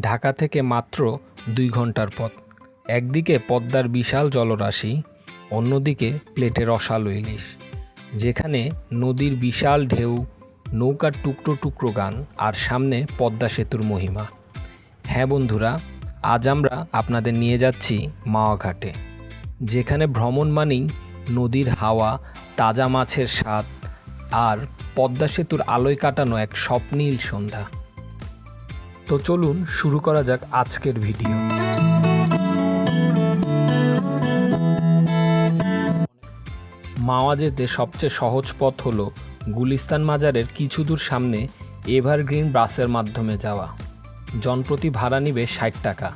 ঢাকা থেকে মাত্র দুই ঘণ্টার পথ। একদিকে পদ্মার বিশাল জলরাশি, অন্যদিকে প্লেটে রসালো ইলিশ, যেখানে নদীর বিশাল ঢেউ, নৌকার টুকরো টুকরো গান আর সামনে পদ্মা সেতুর মহিমা। হ্যাঁ বন্ধুরা, আজ আমরা আপনাদের নিয়ে যাচ্ছি মাওয়া ঘাটে যেখানে ভ্রমণ মানেই নদীর হাওয়া, তাজা মাছের স্বাদ আর পদ্মা সেতুর আলোয় কাটানো এক স্বপ্নীল সন্ধ্যা। তো চলুন শুরু করা যাক আজকের ভিডিও। মাওয়া যেতে সবচেয়ে সহজ পথ হলো গুলিস্তান মাজারের কিছু দূর সামনে এভারগ্রিন বাসের মাধ্যমে যাওয়া। জনপ্রতি ভাড়া নিবে ষাট টাকা,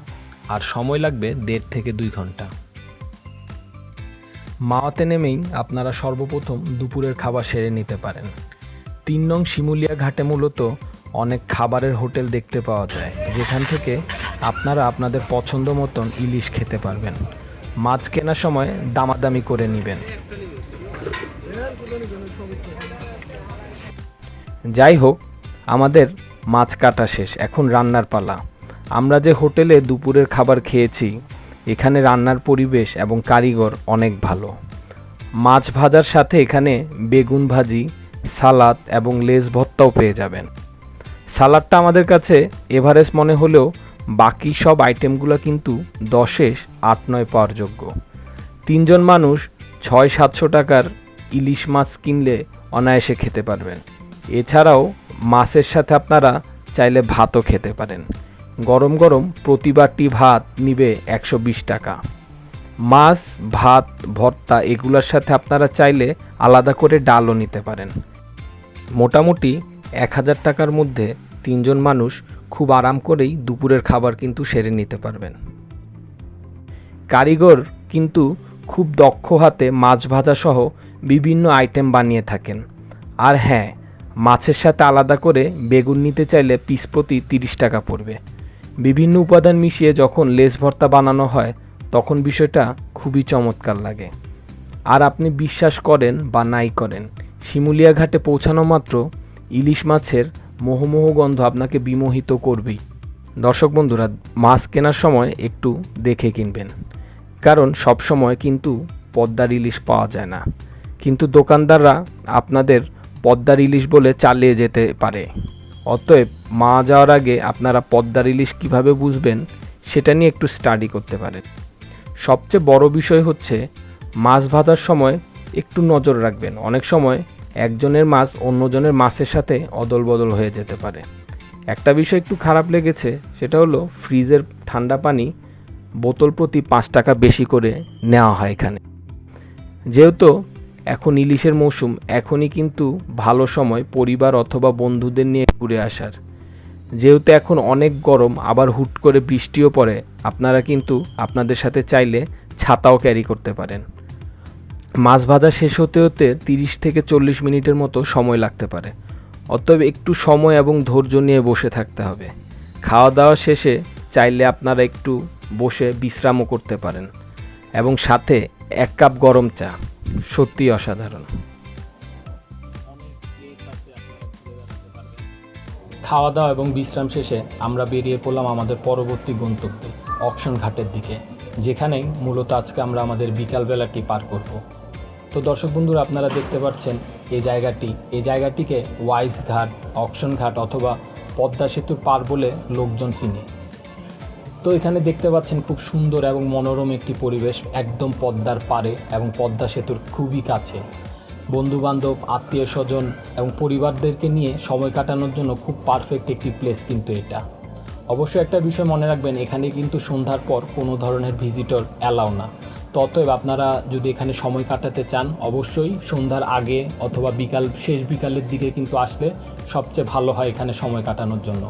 আর সময় লাগবে দেড় থেকে দুই ঘণ্টা। মাওয়াতে নেমেই আপনারা সর্বপ্রথম দুপুরের খাবার সেরে নিতে পারেন। তিন নং শিমুলিয়া ঘাটে মূলত অনেক খাবারের হোটেল দেখতে পাওয়া যায়। যেখান থেকে আপনারা আপনাদের পছন্দ মতন ইলিশ খেতে পারবেন। মাছ কেনার সময় দামাদামি করে নেবেন। যাই হোক, আমাদের মাছ কাটা শেষ। এখন রান্নার পালা। আমরা যে হোটেলে দুপুরের খাবার খেয়েছি, এখানে রান্নার পরিবেশ এবং কারিগর অনেক ভালো। মাছ ভাজার সাথে এখানে বেগুন ভাজি, সালাদ এবং লেজ ভত্তাও পেয়ে যাবেন। সালাদটা আমাদের কাছে এভারেস্ট মনে হলেও বাকি সব আইটেমগুলো কিন্তু দশে আট নয় পাওয়ার যোগ্য। তিনজন মানুষ ছয় সাতশো টাকার ইলিশ মাছ কিনলে অনায়াসে খেতে পারবেন। এছাড়াও মাছের সাথে আপনারা চাইলে ভাতও খেতে পারেন। গরম গরম প্রতিবারটি ভাত নিবে একশো বিশ টাকা। মাছ, ভাত, ভর্তা এগুলোর সাথে আপনারা চাইলে আলাদা করে ডালও নিতে পারেন। মোটামুটি এক হাজার টাকার মধ্যে তিনজন মানুষ খুব আরাম করেই দুপুরের খাবার কিন্তু সেরে নিতে পারবেন। কারিগর কিন্তু খুব দক্ষ হাতে মাছ ভাজা সহ বিভিন্ন আইটেম বানিয়ে থাকেন। আর হ্যাঁ মাছের সাথে আলাদা করে বেগুন নিতে চাইলে পিস প্রতি তিরিশ টাকা পড়বে। বিভিন্ন উপাদান মিশিয়ে যখন লেস ভর্তা বানানো হয়, তখন বিষয়টা খুবই চমৎকার লাগে। আর আপনি বিশ্বাস করেন বা নাই করেন শিমুলিয়া ঘাটে পৌঁছানো মাত্র ইলিশ মাছের মোহমোহ গন্ধ আপনাকে বিমোহিত করবেই। দর্শক বন্ধুরা, মাছ কেনার সময় একটু দেখে কিনবেন। কারণ সব সময় কিন্তু পদ্মার ইলিশ পাওয়া যায় না। কিন্তু দোকানদাররা আপনাদের পদ্মার ইলিশ বলে চালিয়ে যেতে পারে। অতএব মা যাওয়ার আগে আপনারা পদ্মার ইলিশ কীভাবে বুঝবেন, সেটা নিয়ে একটু স্টাডি করতে পারেন। সবচেয়ে বড় বিষয় হচ্ছে, মাছ ভাজার সময় একটু নজর রাখবেন। অনেক সময় একজনের মাছ অন্যজনের মাছের সাথে অদল বদল হয়ে যেতে পারে। একটা বিষয় একটু খারাপ লেগেছে, সেটা হলো ফ্রিজের ঠান্ডা পানি বোতল প্রতি পাঁচ টাকা বেশি করে নেওয়া হয় এখানে। যেহেতু এখন ইলিশের মৌসুম, এখনই কিন্তু ভালো সময় পরিবার অথবা বন্ধুদের নিয়ে ঘুরে আসার। যেহেতু এখন অনেক গরম, আবার হুট করে বৃষ্টিও পড়ে, আপনারা কিন্তু আপনাদের সাথে চাইলে ছাতাও ক্যারি করতে পারেন। মাছ ভাজা শেষ হতে হতে তিরিশ থেকে চল্লিশ মিনিটের মতো সময় লাগতে পারে। অতএব একটু সময় এবং ধৈর্য নিয়ে বসে থাকতে হবে। খাওয়া দাওয়া শেষে চাইলে আপনারা একটু বসে বিশ্রামও করতে পারেন এবং সাথে এক কাপ গরম চা। সত্যি অসাধারণ। খাওয়া দাওয়া এবং বিশ্রাম শেষে আমরা বেরিয়ে পড়লাম আমাদের পরবর্তী গন্তব্যে, অকশন ঘাটের দিকে, যেখানেই মূলত আজকে আমরা আমাদের বিকালবেলাটি পার করব। তো দর্শক বন্ধুরা, আপনারা দেখতে পাচ্ছেন এই জায়গাটি। এই জায়গাটিকে ওয়াইজ ঘাট, অকশন ঘাট অথবা পদ্মা সেতুর পার বলে লোকজন চিনে। তো এখানে দেখতে পাচ্ছেন খুব সুন্দর এবং মনোরম একটি পরিবেশ, একদম পদ্মার পারে এবং পদ্মা সেতুর খুবই কাছে। বন্ধু বান্ধব আত্মীয় স্বজন এবং পরিবারদেরকে নিয়ে সময় কাটানোর জন্য খুব পারফেক্ট একটি প্লেস কিন্তু এটা। অবশ্যই একটা বিষয় মনে রাখবেন, এখানে কিন্তু সন্ধ্যার পর কোনো ধরনের ভিজিটর অ্যালাও না। ততএব আপনারা যদি এখানে সময় কাটাতে চান, অবশ্যই সন্ধ্যার আগে অথবা বিকাল, শেষ বিকালের দিকে কিন্তু আসলে সবচেয়ে ভালো হয় এখানে সময় কাটানোর জন্য।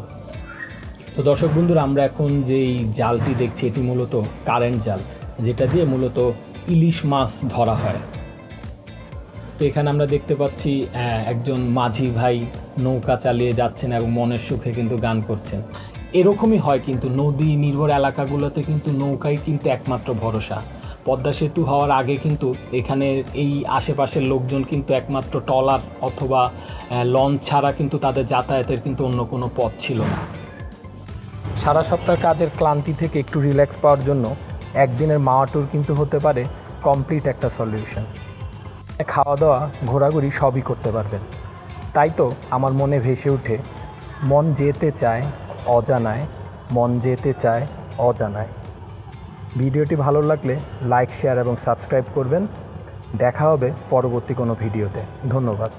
তো দর্শক বন্ধুরা, আমরা এখন যেই জালটি দেখছি, এটি মূলত কারেন্ট জাল, যেটা দিয়ে মূলত ইলিশ মাছ ধরা হয়। তো এখানে আমরা দেখতে পাচ্ছি একজন মাঝি ভাই নৌকা চালিয়ে যাচ্ছেন এবং মনের সুখে কিন্তু গান করছেন। এরকমই হয় কিন্তু নদী নির্ভর এলাকাগুলোতে কিন্তু নৌকাই কিন্তু একমাত্র ভরসা। পদ্মা সেতু হওয়ার আগে কিন্তু এখানে এই আশেপাশের লোকজন কিন্তু একমাত্র ট্রলার অথবা লঞ্চ ছাড়া কিন্তু তাদের যাতায়াতের কিন্তু অন্য কোনো পথ ছিল না। সারা সপ্তাহ কাজের ক্লান্তি থেকে একটু রিল্যাক্স পাওয়ার জন্য একদিনের মাওয়া ট্যুর কিন্তু হতে পারে কমপ্লিট একটা সলিউশন। খাওয়া দাওয়া ঘোরাঘুরি সবই করতে পারবেন। তাই তো আমার মনে ভেসে ওঠে, মন যেতে চায় অজানায়, মন যেতে চায় অজানায়। ভিডিওটি ভালো লাগলে লাইক শেয়ার এবং সাবস্ক্রাইব করবেন। দেখা হবে পরবর্তী কোনো ভিডিওতে। ধন্যবাদ।